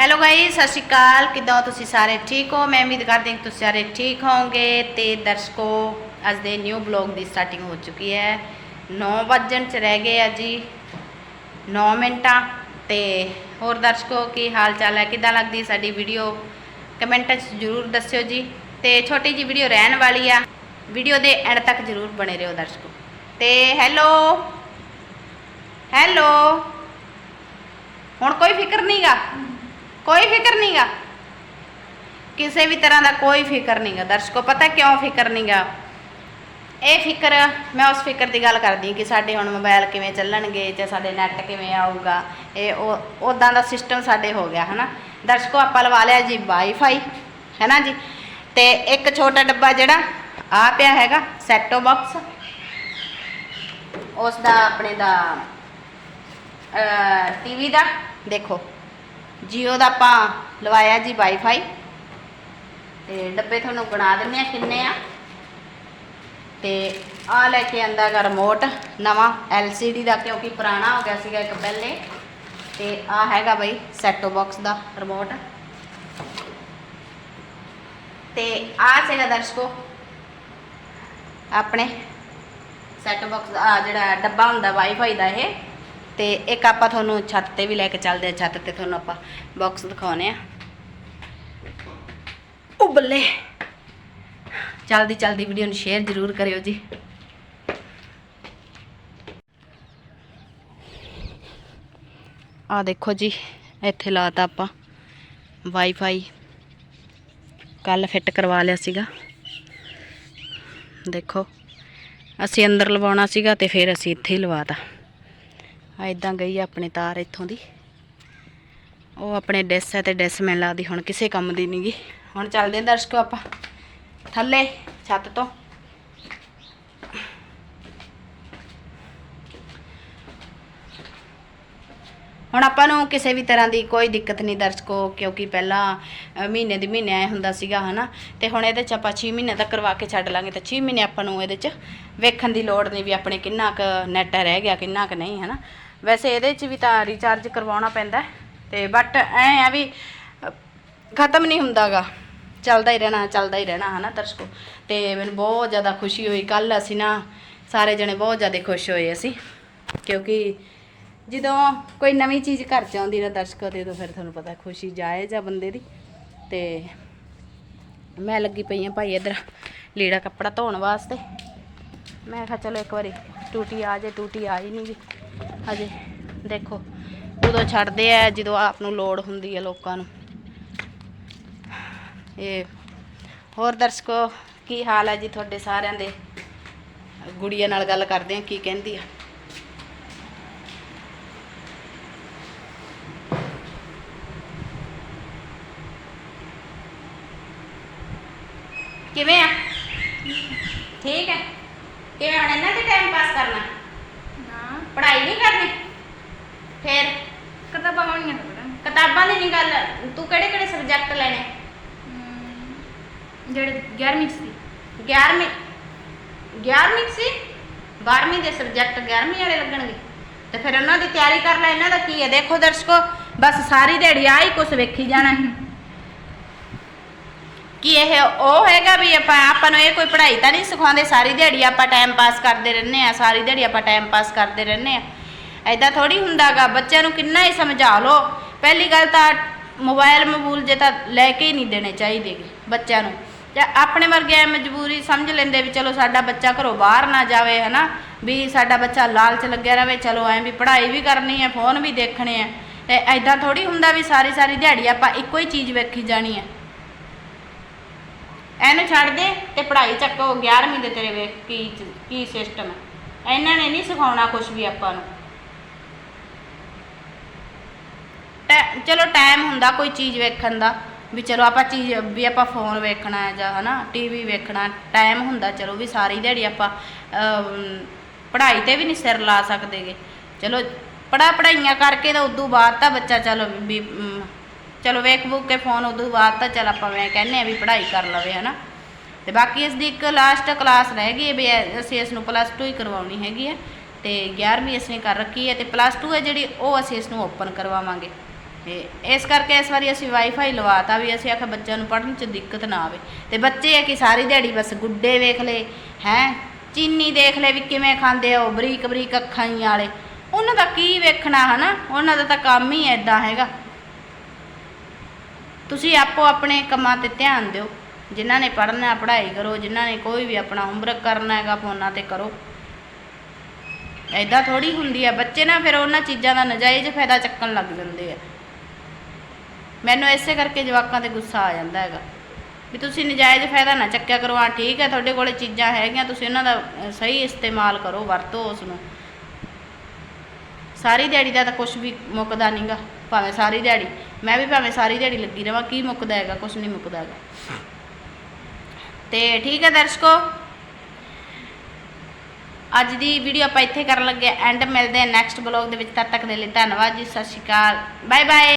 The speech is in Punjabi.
ਹੈਲੋ ਗਾਇਸ ਸਤਿ ਸ਼੍ਰੀ ਅਕਾਲ। ਕਿਦਾਂ ਤੁਸੀਂ ਸਾਰੇ? ਠੀਕ ਹੋ? ਮੈਂ ਉਮੀਦ ਕਰਦੀ ਹਾਂ ਕਿ ਤੁਸੀਂ ਸਾਰੇ ਠੀਕ ਹੋਵੋਗੇ। ਤੇ ਦਰਸ਼ਕੋ, ਅੱਜ ਦੇ ਨਿਊ ਬਲੌਗ ਦੀ ਸਟਾਰਟਿੰਗ ਹੋ ਚੁੱਕੀ ਹੈ। 9 ਵਜਣ ਚ ਰਹਿ ਗਏ ਆ ਜੀ। 9 ਮਿੰਟਾਂ। ਤੇ ਹੋਰ ਦਰਸ਼ਕੋ, ਕੀ ਹਾਲ ਚਾਲ ਹੈ? ਕਿਦਾਂ ਲੱਗਦੀ ਸਾਡੀ ਵੀਡੀਓ ਕਮੈਂਟਾਂ 'ਚ ਜ਼ਰੂਰ ਦੱਸਿਓ ਜੀ। ਤੇ ਛੋਟੀ ਜੀ ਵੀਡੀਓ ਰਹਿਣ ਵਾਲੀ ਆ। ਵੀਡੀਓ ਦੇ ਐਂਡ ਤੱਕ ਜ਼ਰੂਰ ਬਣੇ ਰਹੋ ਦਰਸ਼ਕੋ। ਤੇ ਹੈਲੋ ਹੈਲੋ ਹੁਣ ਕੋਈ ਫਿਕਰ ਨਹੀਂਗਾ ਕੋਈ ਫਿਕਰ ਨਹੀਂਗਾ ਕਿਸੇ ਵੀ ਤਰ੍ਹਾਂ ਦਾ ਕੋਈ ਫਿਕਰ ਨਹੀਂਗਾ ਦਰਸ਼ਕੋ, ਪਤਾ ਕਿਉਂ ਫਿਕਰ ਨਹੀਂਗਾ ਇਹ ਫਿਕਰ, ਮੈਂ ਉਸ ਫਿਕਰ ਦੀ ਗੱਲ ਕਰਦੀ ਹਾਂ ਕਿ ਸਾਡੇ ਹੁਣ ਮੋਬਾਈਲ ਕਿਵੇਂ ਚੱਲਣਗੇ ਜਾਂ ਸਾਡੇ ਨੈਟ ਕਿਵੇਂ ਆਊਗਾ। ਇਹ ਉਹ ਉਦਾਂ ਦਾ ਸਿਸਟਮ ਸਾਡੇ ਹੋ ਗਿਆ, ਹਨਾ? ਦਰਸ਼ਕੋ, ਆਪਾਂ ਲਵਾ ਲਿਆ ਜੀ ਵਾਈਫਾਈ ਹੈਨਾ ਜੀ? ਤੇ ਇੱਕ ਛੋਟਾ ਡੱਬਾ ਜਿਹੜਾ ਆ ਪਿਆ ਹੈਗਾ ਸੈਟੋ ਬਾਕਸ ਉਸ ਦਾ ਆਪਣੇ ਦਾ ਟੀਵੀ ਦਾ, ਦੇਖੋ। ਜੀਓ ਦਾ ਆਪਾਂ ਲਵਾਇਆ ਜੀ ਵਾਈਫਾਈ। ਤੇ ਡੱਬੇ ਤੁਹਾਨੂੰ ਬਣਾ ਦਿੰਨੇ ਆ ਕਿੰਨੇ ਆ? ਤੇ ਆ ਲੈ ਕੇ ਆਂਦਾ ਗਾ ਰਿਮੋਟ ਨਵਾਂ LCD ਦਾ, ਕਿਉਂਕਿ ਪੁਰਾਣਾ ਹੋ ਗਿਆ ਸੀਗਾ ਇੱਕ ਪਹਿਲੇ। ਤੇ ਆ ਹੈਗਾ ਬਈ ਸੈਟੋ ਬਾਕਸ ਦਾ ਰਿਮੋਟ ਤੇ ਆ ਸੀਗਾ ਦਰਸ਼ਕੋ, ਆਪਣੇ ਸੈਟ ਬਾਕਸ ਆ ਜਿਹੜਾ ਡੱਬਾ ਹੁੰਦਾ ਵਾਈਫਾਈ ਦਾ ਇਹ। ਤੇ ਇੱਕ ਆਪਾਂ ਤੁਹਾਨੂੰ ਛੱਤ ਤੇ ਵੀ ਲੈ ਕੇ ਚੱਲਦੇ ਆ ਛੱਤ ਤੇ ਤੁਹਾਨੂੰ ਆਪਾਂ ਬਾਕਸ ਦਿਖਾਉਨੇ ਆ ਉਹ ਬੱਲੇ। ਜਲਦੀ ਜਲਦੀ ਵੀਡੀਓ ਨੂੰ ਸ਼ੇਅਰ ਜ਼ਰੂਰ ਕਰਿਓ ਜੀ। ਆ ਦੇਖੋ ਜੀ, ਇੱਥੇ ਲਾਤਾ ਆਪਾਂ ਵਾਈਫਾਈ ਕੱਲ ਫਿੱਟ ਕਰਵਾ ਲਿਆ ਸੀਗਾ। ਦੇਖੋ, ਅਸੀਂ ਅੰਦਰ ਲਵਾਉਣਾ ਸੀਗਾ ਤੇ ਫਿਰ ਅਸੀਂ ਇੱਥੇ ਹੀ ਲਵਾਤਾ। ਆ ਇਦਾਂ ਗਈ ਆ ਆਪਣੀ ਤਾਰ ਇੱਥੋਂ ਦੀ। ਉਹ ਆਪਣੇ ਡੈਸ ਹੈ ਤੇ ਡੈਸ ਮੈਨੂੰ ਲੱਗਦੀ ਹੁਣ ਕਿਸੇ ਕੰਮ ਦੀ ਨਹੀਂਗੀ ਹੁਣ ਚੱਲਦੇ ਦਰਸ਼ਕੋ ਆਪਾਂ। ਥੱਲੇ, ਛੱਤ ਤੋਂ। ਹੁਣ ਆਪਾਂ ਨੂੰ ਕਿਸੇ ਵੀ ਤਰ੍ਹਾਂ ਦੀ ਕੋਈ ਦਿੱਕਤ ਨਹੀਂ ਦਰਸ਼ਕੋ ਕਿਉਂਕਿ ਪਹਿਲਾਂ ਅ, ਮਹੀਨੇ ਦੀ ਮਹੀਨੇ ਆਇਆ ਹੁੰਦਾ ਸੀਗਾ ਹਨਾ? ਤੇ ਹੁਣ ਇਹਦੇ ਚ ਆਪਾਂ 6 ਮਹੀਨੇ ਤੱਕ ਕਰਵਾ ਕੇ ਛੱਡ ਲਾਂਗੇ ਤਾਂ 6 ਮਹੀਨੇ ਆਪਾਂ ਨੂੰ ਇਹਦੇ ਚ ਵੇਖਣ ਦੀ ਲੋੜ ਨਹੀਂ ਵੀ ਆਪਣੇ ਕਿੰਨਾ ਕੁ ਨੈਟ ਰਹਿ ਗਿਆ ਕਿੰਨਾ ਕੁ ਨਹੀਂ ਹਨਾ? ਵੈਸੇ ਇਹਦੇ ਚ ਵੀ ਤਾਂ ਰੀਚਾਰਜ ਕਰਵਾਉਣਾ ਪੈਂਦਾ ਹੈ ਤੇ ਬਟ ਐ ਆ ਵੀ ਅ, ਖਤਮ ਨਹੀਂ ਹੁੰਦਾਗਾ। ਚੱਲਦਾ ਹੀ ਰਹਿਣਾ ਚੱਲਦਾ ਹੀ ਰਹਿਣਾ ਹਨਾ ਦਰਸ਼ਕੋ? ਤੇ ਮੈਨੂੰ ਬਹੁਤ ਜ਼ਿਆਦਾ ਖੁਸ਼ੀ ਹੋਈ ਕੱਲ ਅਸੀਂ ਨਾ ਸਾਰੇ ਜਣੇ ਬਹੁਤ ਜ਼ਿਆਦਾ ਖੁਸ਼ ਹੋਏ ਅਸੀਂ ਕਿਉਂਕਿ ਜਦੋਂ ਕੋਈ ਨਵੀਂ ਚੀਜ਼ ਘਰ ਚ ਆਉਂਦੀ ਨਾ ਦਰਸ਼ਕੋ ਤੇ ਉਦੋਂ ਫਿਰ ਤੁਹਾਨੂੰ ਪਤਾ ਖੁਸ਼ੀ ਜਾਇਜ਼ ਆ ਬੰਦੇ ਦੀ। ਤੇ ਮੈਂ ਲੱਗੀ ਪਈ ਆ ਭਾਈ ਇਧਰ ਲੀੜਾ ਕੱਪੜਾ ਧੋਣ ਵਾਸਤੇ। ਮੈਂ ਕਿਹਾ ਚਲੋ ਇੱਕ ਵਾਰੀ ਟੂਟੀ ਆ ਜੇ, ਟੂਟੀ ਆਈ ਨਹੀਂ ਜੀ ਹਜੇ ਦੇਖੋ ਉਦੋਂ ਛੱਡਦੇ ਆ, ਜਦੋਂ ਆਪ ਨੂੰ ਲੋੜ ਹੁੰਦੀ ਹੈ ਲੋਕਾਂ ਨੂੰ। ਇਹ ਹੋਰ ਦਰਸ਼ਕੋ, ਕੀ ਹਾਲ ਹੈ ਜੀ ਤੁਹਾਡੇ ਸਾਰਿਆਂ ਦੇ? ਗੁੜੀਆ ਨਾਲ ਗੱਲ ਕਰਦੇ ਆ, ਕੀ ਕਹਿੰਦੀ ਆ? ਕਿਵੇਂ ਆ? ਠੀਕ ਹੈ। ਕਿਵੇਂ ਹੁਣ ਇਹਨਾਂ ਤੇ ਟਾਈਮ ਪਾਸ ਕਰਨਾ? ਨਾ। ਪੜ੍ਹਾਈ ਨਹੀਂ ਕਰਨੀ? ਫੇਰ? ਕਿਤਾਬਾਂ ਹੋਣੀਆਂ ਪੜਾਂ ਕਿਤਾਬਾਂ ਦੀ ਨਹੀਂ ਗੱਲ। ਤੂੰ ਕਿਹੜੇ ਕਿਹੜੇ ਸਬਜੈਕਟ ਲੈਣੇ? ਜਿਹੜੇ 11ਵੀਂ ਚ ਸੀ। 11ਵੀਂ 11ਵੀਂ 'ਚ ਸੀ? 12ਵੀਂ ਦੇ ਸਬਜੈਕਟ 11ਵੀਂ ਵਾਲੇ ਲੱਗਣਗੇ। ਤੇ ਫਿਰ ਉਹਨਾਂ ਦੀ ਤਿਆਰੀ ਕਰ ਲੈ। ਇਹਨਾਂ ਦਾ ਕੀ ਹੈ? ਦੇਖੋ ਦਰਸ਼ਕੋ ਬਸ ਸਾਰੀ ਦਿਹਾੜੀ ਆ ਹੀ ਕੁਝ ਵੇਖੀ ਜਾਣਾ ਕਿ ਇਹ ਉਹ ਹੈਗਾ ਵੀ ਆਪਾਂ ਆਪਾਂ ਨੂੰ ਇਹ ਕੋਈ ਪੜ੍ਹਾਈ ਤਾਂ ਨਹੀਂ ਸਿਖਾਉਂਦੇ, ਸਾਰੀ ਦਿਹਾੜੀ ਆਪਾਂ ਟਾਈਮ ਪਾਸ ਕਰਦੇ ਰਹਿੰਦੇ ਆ ਸਾਰੀ ਦਿਹਾੜੀ ਆਪਾਂ ਟਾਈਮ ਪਾਸ ਕਰਦੇ ਰਹਿੰਦੇ ਆ ਐਦਾਂ ਥੋੜੀ ਹੁੰਦਾਗਾ, ਬੱਚਿਆਂ ਨੂੰ ਕਿੰਨਾ ਹੀ ਸਮਝਾ ਲਓ। ਪਹਿਲੀ ਗੱਲ ਤਾਂ ਮੋਬਾਈਲ ਮਬੂਲ ਜੇ ਤਾਂ ਲੈ ਕੇ ਹੀ ਨਹੀਂ ਦੇਣੇ ਚਾਹੀਦੇ ਬੱਚਿਆਂ ਨੂੰ। ਜਾਂ ਆਪਣੇ ਵਰਗੇ ਐ ਮਜਬੂਰੀ ਸਮਝ ਲੈਂਦੇ ਵੀ ਚਲੋ ਸਾਡਾ ਬੱਚਾ ਘਰੋਂ ਬਾਹਰ ਨਾ ਜਾਵੇ, ਹਨਾ? ਵੀ ਸਾਡਾ ਬੱਚਾ ਲਾਲਚ ਲੱਗਿਆ ਰਵੇ ਚਲੋ ਐਂ ਵੀ ਪੜ੍ਹਾਈ ਵੀ ਕਰਨੀ ਹੈ, ਫੋਨ ਵੀ ਦੇਖਣੇ ਆ ਤੇ ਐਦਾਂ ਥੋੜੀ ਹੁੰਦਾ ਵੀ ਸਾਰੀ ਸਾਰੀ ਦਿਹਾੜੀ ਆਪਾਂ ਇੱਕੋ ਹੀ ਚੀਜ਼ ਵੇਖੀ ਜਾਣੀ ਹੈ। ਇਹਨੂੰ ਛੱਡ ਦੇ ਤੇ ਪੜ੍ਹਾਈ ਚੱਕੋ 11ਵੀਂ ਦੇ ਤੇਰੇ ਵੇਖ ਕੀ ਚ- ਕੀ ਸਿਸਟਮ ਹੈ। ਇਹਨਾਂ ਨੇ ਨਹੀਂ ਸਿਖਾਉਣਾ ਕੁਝ ਵੀ ਆਪਾਂ ਨੂੰ। ਟੈ- ਚਲੋ ਟਾਈਮ ਹੁੰਦਾ ਕੋਈ ਚੀਜ਼ ਵੇਖਣ ਦਾ ਵੀ ਚਲੋ ਆਪਾਂ ਚੀਜ਼ ਵੀ ਆਪਾਂ ਫੋਨ ਵੇਖਣਾ ਹੈ ਜਾਂ ਹਨਾ ਟੀਵੀ ਵੇਖਣਾ ਟਾਈਮ ਹੁੰਦਾ ਚਲੋ ਵੀ ਸਾਰੀ ਦਿਹਾੜੀ ਆਪਾਂ ਅਮ, ਪੜ੍ਹਾਈ ਤੇ ਵੀ ਨਹੀਂ ਸਿਰ ਲਾ ਸਕਦੇਗੇ। ਚਲੋ ਪੜਾ ਪੜਾਈਆਂ ਕਰਕੇ ਤਾਂ ਉਦੋਂ ਬਾਅਦ ਤਾਂ ਬੱਚਾ ਚਲੋ ਵੀ ਅਮ, ਚਲੋ ਵੇਖ ਬੁੱਕ ਕੇ ਫੋਨ, ਉਦੋਂ ਬਾਅਦ ਤਾਂ ਚਲ ਆਪਾਂ ਮੈਂ ਕਹਿੰਨੇ ਆ ਵੀ ਪੜ੍ਹਾਈ ਕਰ ਲਵੇ, ਹਨਾ। ਤੇ ਬਾਕੀ ਇਸ ਦੀ ਇੱਕ ਲਾਸਟ ਕਲਾਸ ਰਹਿ ਗਈ ਹੈ ਵੀ ਅਸੀਂ ਇਸ ਨੂੰ ਪਲੱਸ 2 ਹੀ ਕਰਵਾਉਣੀ ਹੈਗੀ ਹੈ ਤੇ 11ਵੀਂ ਅਸੀਂ ਕਰ ਰੱਖੀ ਹੈ ਤੇ ਪਲੱਸ 2 ਹੈ ਜਿਹੜੀ ਉਹ ਅਸੀਂ ਇਸ ਨੂੰ ਓਪਨ ਕਰਵਾਵਾਂਗੇ। ਤੇ ਇਸ ਕਰਕੇ ਇਸ ਵਾਰੀ ਅਸੀਂ ਵਾਈਫਾਈ ਲਵਾਤਾ ਵੀ ਅਸੀਂ ਆਖਿਆ ਬੱਚਿਆਂ ਨੂੰ ਪੜ੍ਹਨ 'ਚ ਦਿੱਕਤ ਨਾ ਆਵੇ। ਤੇ ਬੱਚੇ ਆ ਕਿ ਸਾਰੀ ਦਿਹਾੜੀ ਬਸ ਗੁੱਡੇ ਵੇਖ ਲਏ ਹੈ, ਚੀਨੀ ਦੇਖ ਲਏ ਵੀ ਕਿਵੇਂ ਖਾਂਦੇ ਆ ਉਹ ਬਰੀਕ ਬਰੀਕ ਅੱਖਾਂ ਹੀ ਵਾਲੇ। ਉਹਨਾਂ ਦਾ ਕੀ ਵੇਖਣਾ, ਹਨਾ? ਉਹਨਾਂ ਦਾ ਤਾਂ ਕੰਮ ਹੀ ਐਦਾਂ ਹੈਗਾ। ਤੁਸੀਂ ਆਪੋ ਆਪਣੇ ਕੰਮਾਂ ਤੇ ਧਿਆਨ ਦਿਓ। ਜਿਨ੍ਹਾਂ ਨੇ ਪੜ੍ਹਨਾ, ਪੜ੍ਹਾਈ ਕਰੋ, ਜਿਨ੍ਹਾਂ ਨੇ ਕੋਈ ਵੀ ਆਪਣਾ ਹੋਮਵਰਕ ਕਰਨਾ ਹੈਗਾ, ਫੋਨਾਂ ਤੇ ਕਰੋ। ਐਦਾਂ ਥੋੜੀ ਹੁੰਦੀ ਆ। ਬੱਚੇ ਨਾ ਫਿਰ ਉਹਨਾਂ ਚੀਜ਼ਾਂ ਦਾ ਨਜਾਇਜ਼ ਫਾਇਦਾ ਚੱਕਣ ਲੱਗ ਜਾਂਦੇ ਆ। ਮੈਨੂੰ ਇਸੇ ਕਰਕੇ ਜਵਾਕਾਂ ਤੇ ਗੁੱਸਾ ਆ ਜਾਂਦਾ ਹੈਗਾ। ਵੀ ਤੁਸੀਂ ਨਜਾਇਜ਼ ਫਾਇਦਾ ਨਾ ਚੱਕਿਆ ਕਰੋ। ਆ ਠੀਕ ਹੈ, ਤੁਹਾਡੇ ਕੋਲੇ ਚੀਜ਼ਾਂ ਹੈਗੀਆਂ, ਤੁਸੀਂ ਉਹਨਾਂ ਦਾ ਸਹੀ ਇਸਤੇਮਾਲ ਕਰੋ, ਵਰਤੋ ਉਸ ਨੂੰ ਸਾਰੀ ਦਿਹਾੜੀ ਦਾ ਤਾਂ ਕੁਝ ਵੀ ਮੁੱਕਦਾ ਨਹੀਂਗਾ ਭਾਵੇਂ ਸਾਰੀ ਦਿਹਾੜੀ। ਮੈਂ ਵੀ ਭਾਵੇਂ ਸਾਰੀ ਦਿਹਾੜੀ ਲੱਗੀ ਰਵਾਂ, ਕੀ ਮੁੱਕਦਾ ਹੈਗਾ ਕੁਝ ਨਹੀਂ ਮੁੱਕਦਾ ਹੈਗਾ। ਤੇ ਠੀਕ ਹੈ ਦਰਸ਼ਕੋ, ਅੱਜ ਦੀ ਵੀਡੀਓ ਆਪਾਂ ਇੱਥੇ ਕਰਨ ਲੱਗੇ ਐਂਡ ਮਿਲਦੇ ਹਾਂ ਨੈਕਸਟ ਬਲੌਗ ਦੇ ਵਿੱਚ, ਤਦ ਤੱਕ ਦੇ ਲਈ ਧੰਨਵਾਦ ਜੀ, ਸਤਿ ਸ਼੍ਰੀ ਅਕਾਲ ਬਾਏ ਬਾਏ